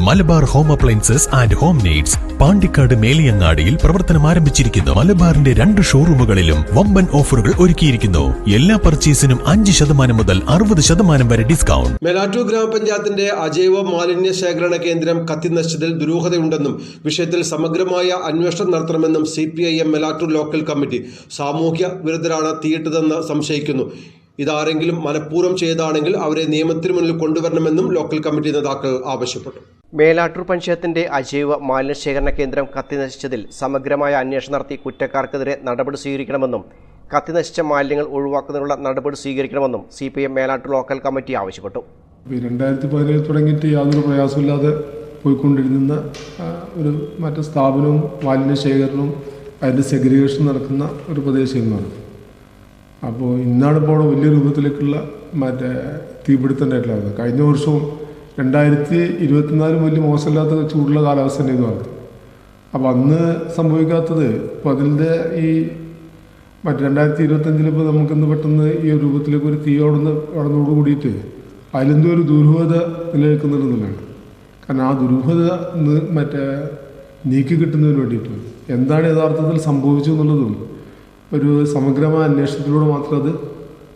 Malabar home appliances and home needs Pandikkad മേലിയങ്ങാടിയിൽ പ്രവർത്തനം ആരംഭിച്ചിരിക്കുന്നു. മലബാറിന്റെ രണ്ട് ഷോറൂമുകളിലും വമ്പൻ ഓഫറുകൾ ഒരുക്കിയിരിക്കുന്നു. എല്ലാ പർച്ചേസിനും അഞ്ച് ശതമാനം മുതൽ അറുപത് ശതമാനം വരെ ഡിസ്കൗണ്ട്. മേലാറ്റൂർ ഗ്രാമപഞ്ചായത്തിന്റെ അജൈവ മാലിന്യ ശേഖരണ കേന്ദ്രം കത്തിനശിച്ചതിൽ ദുരൂഹതയുണ്ടെന്നും വിഷയത്തിൽ സമഗ്രമായ അന്വേഷണം നടത്തണമെന്നും C P I M Melattur local committee സാമൂഹ്യ വിരുദ്ധരാണ് തീയിട്ടതെന്ന് സംശയിക്കുന്നു. ഇതാരെങ്കിലും മനഃപൂർവം ചെയ്താണെങ്കിൽ അവരെ നിയമത്തിന് മുന്നിൽ കൊണ്ടുവരണമെന്നും ലോക്കൽ കമ്മിറ്റി നേതാക്കൾ ആവശ്യപ്പെട്ടു. മേലാറ്റൂർ പഞ്ചായത്തിന്റെ അജൈവ മാലിന്യശേഖരണ കേന്ദ്രം കത്തിനശിച്ചതിൽ സമഗ്രമായ അന്വേഷണം നടത്തി കുറ്റക്കാർക്കെതിരെ നടപടി സ്വീകരിക്കണമെന്നും കത്തിനശിച്ച മാലിന്യങ്ങൾ ഒഴിവാക്കുന്നതിനുള്ള നടപടി സ്വീകരിക്കണമെന്നും C P M Melattur local committee ആവശ്യപ്പെട്ടു. രണ്ടായിരത്തി പതിനേഴ് തുടങ്ങിയിട്ട് യാതൊരു പ്രയാസമില്ലാതെ പോയിക്കൊണ്ടിരുന്ന ഒരു മറ്റു സ്ഥാപനവും മാലിന്യശേഖരണവും അതിന്റെ സെഗ്രിഗേഷൻ നടക്കുന്ന ഒരു പ്രദേശമാണ്. അപ്പോൾ ഇന്നാണ് ഇപ്പോൾ വലിയ രൂപത്തിലേക്കുള്ള മറ്റേ തീപിടുത്തം ഉണ്ടായിട്ടുള്ളത്. കഴിഞ്ഞ വർഷവും രണ്ടായിരത്തി ഇരുപത്തിനാലും വലിയ മോശമില്ലാത്ത ചൂടുള്ള കാലാവസ്ഥ തന്നെയെന്ന് പറഞ്ഞു അപ്പോൾ അന്ന് സംഭവിക്കാത്തത് ഇപ്പോൾ അതിന്റെ ഈ മറ്റ് രണ്ടായിരത്തി ഇരുപത്തഞ്ചിൽ ഇപ്പോൾ നമുക്കിന്ന് പെട്ടെന്ന് ഈ ഒരു രൂപത്തിലേക്ക് ഒരു തീ ഓടുന്ന ഓടുന്നതോട് കൂടിയിട്ട് അതിലെന്തോ ഒരു ദുരൂഹത നിലനിൽക്കുന്നുണ്ടെന്നുള്ളതാണ് കാരണം ആ ദുരൂഹത മറ്റേ നീക്കി കിട്ടുന്നതിന് വേണ്ടിയിട്ട് എന്താണ് യഥാർത്ഥത്തിൽ സംഭവിച്ചു എന്നുള്ളതും ഒരു സമഗ്രമായ അന്വേഷണത്തിലൂടെ മാത്രം അത്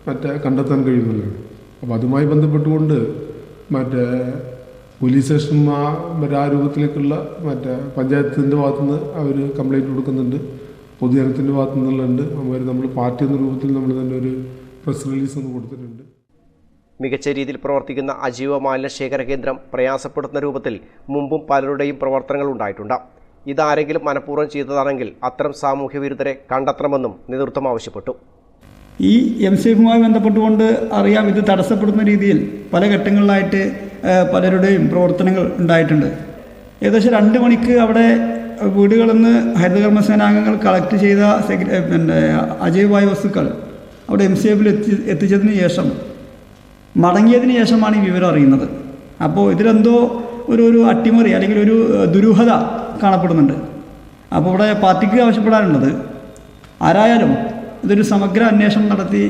മറ്റേ കണ്ടെത്താൻ കഴിയുന്നുള്ളതാണ്. അപ്പോൾ അതുമായി ബന്ധപ്പെട്ടുകൊണ്ട് മറ്റേ പോലീസ് സ്റ്റേഷനും ആ മറ്റേ ആ രൂപത്തിലേക്കുള്ള മറ്റേ പഞ്ചായത്തിന്റെ ഭാഗത്തുനിന്ന് അവർ കംപ്ലൈന്റ് കൊടുക്കുന്നുണ്ട്. പൊതുജനത്തിന്റെ ഭാഗത്തു നിന്നുള്ളുണ്ട് അവർ നമ്മൾ പാർട്ടി എന്ന രൂപത്തിൽ നമ്മൾ തന്നെ ഒരു പ്രസ് റിലീസ് ഒന്ന് കൊടുത്തിട്ടുണ്ട്. മികച്ച രീതിയിൽ പ്രവർത്തിക്കുന്ന അജീവ മാലിന്യ ശേഖര കേന്ദ്രം പ്രയാസപ്പെടുത്തുന്ന രൂപത്തിൽ മുമ്പും പലരുടെയും പ്രവർത്തനങ്ങൾ ഉണ്ടായിട്ടുണ്ട്. ഇതാരെങ്കിലും മനഃപൂർവം ചെയ്തതാണെങ്കിൽ അത്തരം സാമൂഹ്യ വിരുദ്ധരെ കണ്ടെത്തണമെന്നും നേതൃത്വം ആവശ്യപ്പെട്ടു. ഈ എം സി എഫുമായി ബന്ധപ്പെട്ടുകൊണ്ട് അറിയാം ഇത് തടസ്സപ്പെടുന്ന രീതിയിൽ പല ഘട്ടങ്ങളിലായിട്ട് പലരുടെയും പ്രവർത്തനങ്ങൾ ഉണ്ടായിട്ടുണ്ട്. ഏകദേശം രണ്ട് മണിക്ക് അവിടെ വീടുകളിൽ നിന്ന് ഹരിതകർമ്മസേനാംഗങ്ങൾ കളക്ട് ചെയ്ത പിന്നെ അജൈവായ വസ്തുക്കൾ അവിടെ എം സി എഫിൽ എത്തി എത്തിച്ചതിന് ശേഷം മടങ്ങിയതിന് ശേഷമാണ് ഈ വിവരം അറിയുന്നത്. അപ്പോൾ ഇതിലെന്തോ ഒരു ഒരു അട്ടിമറി അല്ലെങ്കിൽ ഒരു ദുരൂഹത കാണപ്പെടുന്നുണ്ട്. അപ്പോൾ ഇവിടെ പാർട്ടിക്ക് ആവശ്യപ്പെടാനുള്ളത് ആരായാലും ഇതൊരു സമഗ്ര അന്വേഷണം നടത്തി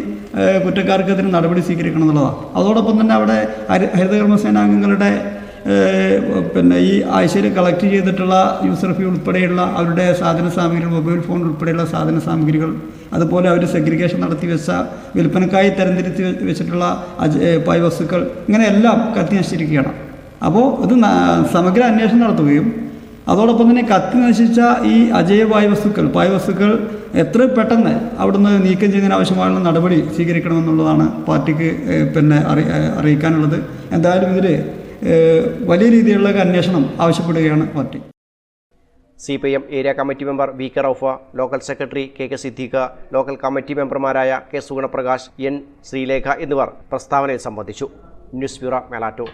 കുറ്റക്കാർക്ക് ഇതിന് നടപടി സ്വീകരിക്കണം എന്നുള്ളതാണ് അതോടൊപ്പം തന്നെ അവിടെ ഹരി- ഹരിതകർമ്മസേനാംഗങ്ങളുടെ പിന്നെ ഈ ആഴ്ചയിൽ കളക്ട് ചെയ്തിട്ടുള്ള യൂസർ ഫീ ഉൾപ്പെടെയുള്ള അവരുടെ സാധന സാമഗ്രികൾ മൊബൈൽ ഫോൺ ഉൾപ്പെടെയുള്ള സാധന സാമഗ്രികൾ അതുപോലെ അവർ സെഗ്രിഗേഷൻ നടത്തി വെച്ച വിൽപ്പനക്കായി തരംതിരിച്ച് വെച്ചിട്ടുള്ള പായ് വസ്തുക്കൾ ഇങ്ങനെയെല്ലാം കത്തി നശിച്ചിരിക്കുകയാണ് അപ്പോൾ ഇത് സമഗ്ര അന്വേഷണം നടത്തുകയും അതോടൊപ്പം തന്നെ കത്തി നശിച്ച ഈ അജൈവ വസ്തുക്കൾ പായ വസ്തുക്കൾ എത്ര പെട്ടെന്ന് അവിടുന്ന് നീക്കം ചെയ്യുന്നതിന് ആവശ്യമായുള്ള നടപടി സ്വീകരിക്കണമെന്നുള്ളതാണ് പാർട്ടിക്ക് പിന്നെ അറി അറിയിക്കാനുള്ളത്. എന്തായാലും ഇതിൽ വലിയ രീതിയിലുള്ള അന്വേഷണം ആവശ്യപ്പെടുകയാണ് party. C P M area committee member V K Raufa local secretary K K Siddiqa local committee മെമ്പർമാരായ കെ സുഗുണപ്രകാശ് എൻ ശ്രീലേഖ എന്നിവർ പ്രസ്താവനയിൽ സംബന്ധിച്ചു. News bureau Melattur.